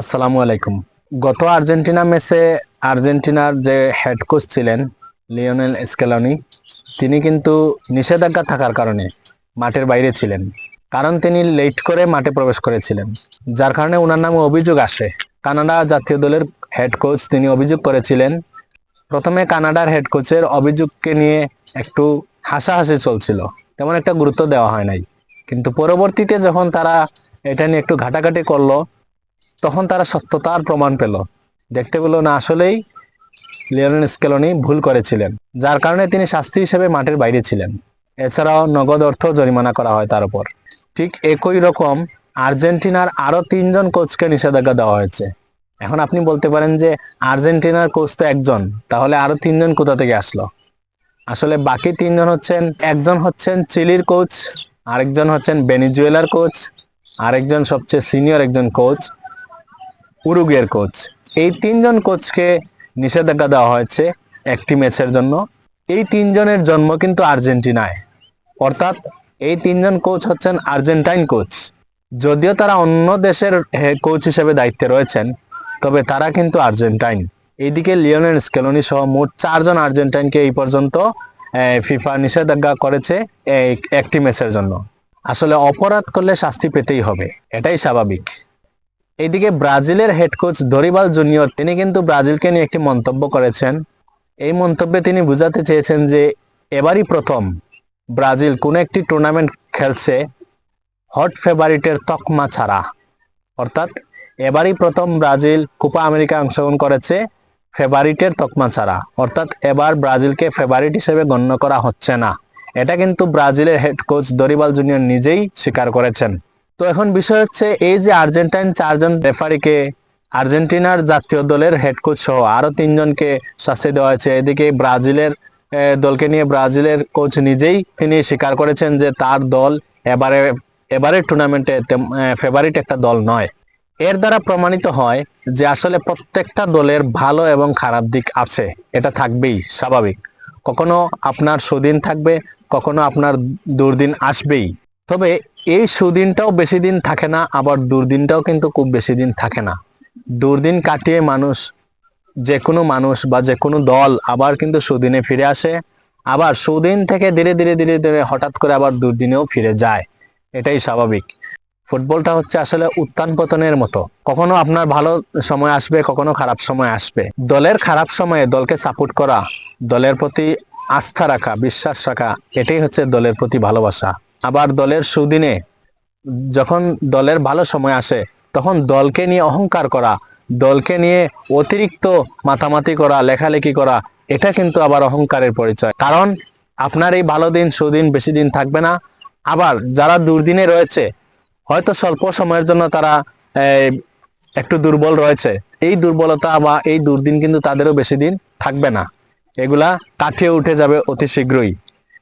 আসসালামু আলাইকুম। গত আর্জেন্টিনা ম্যাচে আর্জেন্টিনার যে হেড কোচ ছিলেন, লিওনেল স্কেলনি, তিনি কিন্তু নিষেধাজ্ঞা থাকার কারণে মাঠের বাইরে ছিলেন। কারণ তিনি লেট করে মাঠে প্রবেশ করেছিলেন, যার কারণে ওনার নামে অভিযোগ আসে। কানাডা জাতীয় দলের হেড কোচ তিনি অভিযোগ করেছিলেন, প্রথমে কানাডার হেড কোচের অভিযোগকে নিয়ে একটু হাসাহাসি চলছিল, তেমন একটা গুরুত্ব দেওয়া হয় নাই। কিন্তু পরবর্তীতে যখন তারা এটা নিয়ে একটু ঘাটাঘাটি করল তখন তারা সত্যতার প্রমাণ পেল। দেখতে পেল, না, আসলেই লিওনেল স্কেলনি ভুল করেছিলেন, যার কারণে তিনি শাস্তি হিসেবে মাঠের বাইরে ছিলেন। এছাড়াও নগদ অর্থ জরিমানা করা হয় তার উপর। ঠিক একই রকম আর্জেন্টিনার আরও তিনজন কোচকে নিষেধাজ্ঞা দেওয়া হয়েছে। এখন আপনি বলতে পারেন যে আর্জেন্টিনার কোচ তো একজন, তাহলে আরও তিনজন কোথা থেকে আসলো? আসলে বাকি তিনজন হচ্ছেন, একজন হচ্ছেন চিলির কোচ, আরেকজন হচ্ছেন বেনিজুয়েলার কোচ, আরেকজন সবচেয়ে সিনিয়র একজন কোচ উরুগের কোচ। এই তিনজন কোচকে নিষেধাজ্ঞা দেওয়া হয়েছে একটি ম্যাচের জন্য। এই তিনজনের জন্ম কিন্তু আর্জেন্টিনায়। অর্থাৎ এই তিনজন কোচ হচ্ছেন আর্জেন্টাইন কোচ। যদিও তারা অন্য দেশের কোচ হিসেবে দায়িত্বে রয়েছেন, তবে তারা কিন্তু আর্জেন্টাইন। এইদিকে লিওনেল স্কেলনি সহ মোট চারজন আর্জেন্টাইনকে এই পর্যন্ত ফিফা নিষেধাজ্ঞা করেছে একটি ম্যাচের জন্য। আসলে অপরাধ করলে শাস্তি পেতেই হবে, এটাই স্বাভাবিক। এইদিকে ব্রাজিলের হেড কোচ দরিবাল জুনিয়র তিনি কিন্তু ব্রাজিলকে নিয়ে একটি মন্তব্য করেছেন। এই মন্তব্যে তিনি বুঝাতে চেয়েছেন যে, এবারই প্রথম ব্রাজিল কোন একটি টুর্নামেন্ট খেলছে হট ফেভারিটের তকমা ছাড়া। অর্থাৎ এবারই প্রথম ব্রাজিল কোপা আমেরিকা অংশগ্রহণ করেছে ফেভারিটের তকমা ছাড়া। অর্থাৎ এবার ব্রাজিলকে ফেভারিট হিসেবে গণ্য করা হচ্ছে না। এটা কিন্তু ব্রাজিলের হেড কোচ দরিবাল জুনিয়র নিজেই স্বীকার করেছেন। তো এখন বিষয় হচ্ছে এই যে আর্জেন্টাইন চারজন রেফারিকে আর্জেন্টিনার জাতীয় দলের হেড কোচ সহ আরও তিনজনকে শাস্তি দেওয়া হয়েছে। এদিকে ব্রাজিলের দলকে নিয়ে ব্রাজিলের কোচ নিজেই তিনি স্বীকার করেছেন যে তার দল এবারে, এবারের টুর্নামেন্টে ফেভারিট একটা দল নয়। এর দ্বারা প্রমাণিত হয় যে আসলে প্রত্যেকটা দলের ভালো এবং খারাপ দিক আছে। এটা থাকবেই, স্বাভাবিক। কখনো আপনার সুদিন থাকবে, কখনো আপনার দুর্দিন আসবেই। তবে এই সুদিনটাও বেশি দিন থাকে না, আবার দুর্দিনটাও কিন্তু খুব বেশি দিন থাকে না। দুর্দিন কাটিয়ে মানুষ যে কোনো মানুষ বা যে কোনো দল আবার কিন্তু সুদিনে ফিরে আসে। আবার সুদিন থেকে ধীরে ধীরে ধীরে ধীরে হঠাৎ করে আবার দুর্দিনেও ফিরে যায়। এটাই স্বাভাবিক। ফুটবলটা হচ্ছে আসলে উত্থান পতনের মতো। কখনো আপনার ভালো সময় আসবে, কখনো খারাপ সময় আসবে। দলের খারাপ সময়ে দলকে সাপোর্ট করা, দলের প্রতি আস্থা রাখা, বিশ্বাস রাখা, এটাই হচ্ছে দলের প্রতি ভালোবাসা। আবার দলের সুদিনে যখন দলের ভালো সময় আসে, তখন দলকে নিয়ে অহংকার করা, দলকে নিয়ে অতিরিক্ত মাতামাতি করা, লেখালেখি করা, এটা কিন্তু আবার অহংকারের পরিচয়। কারণ আপনার এই ভালো দিন, সুদিন বেশি দিন থাকবে না। আবার যারা দুর্দিনে রয়েছে, হয়তো স্বল্প সময়ের জন্য তারা একটু দুর্বল রয়েছে। এই দুর্বলতা বা এই দুর্দিন কিন্তু তাদেরও বেশি দিন থাকবে না। এগুলা কাটিয়ে উঠে যাবে অতি শীঘ্রই।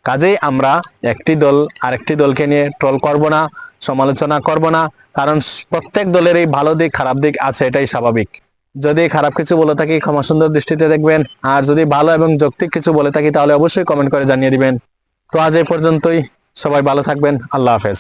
কাজেই আমরা একটি দল আরেকটি দলকে নিয়ে ট্রল করব না, সমালোচনা করব না, কারণ প্রত্যেক দলের এই ভালো দিক, খারাপ দিক আছে, এটাই স্বাভাবিক। যদি খারাপ কিছু বলে থাকি, ক্ষমা সুন্দর দৃষ্টিতে দেখবেন, আর যদি ভালো এবং যৌক্তিক কিছু বলে থাকি, তাহলে অবশ্যই কমেন্ট করে জানিয়ে দিবেন। তো আজ এই পর্যন্তই, সবাই ভালো থাকবেন, আল্লাহ হাফেজ।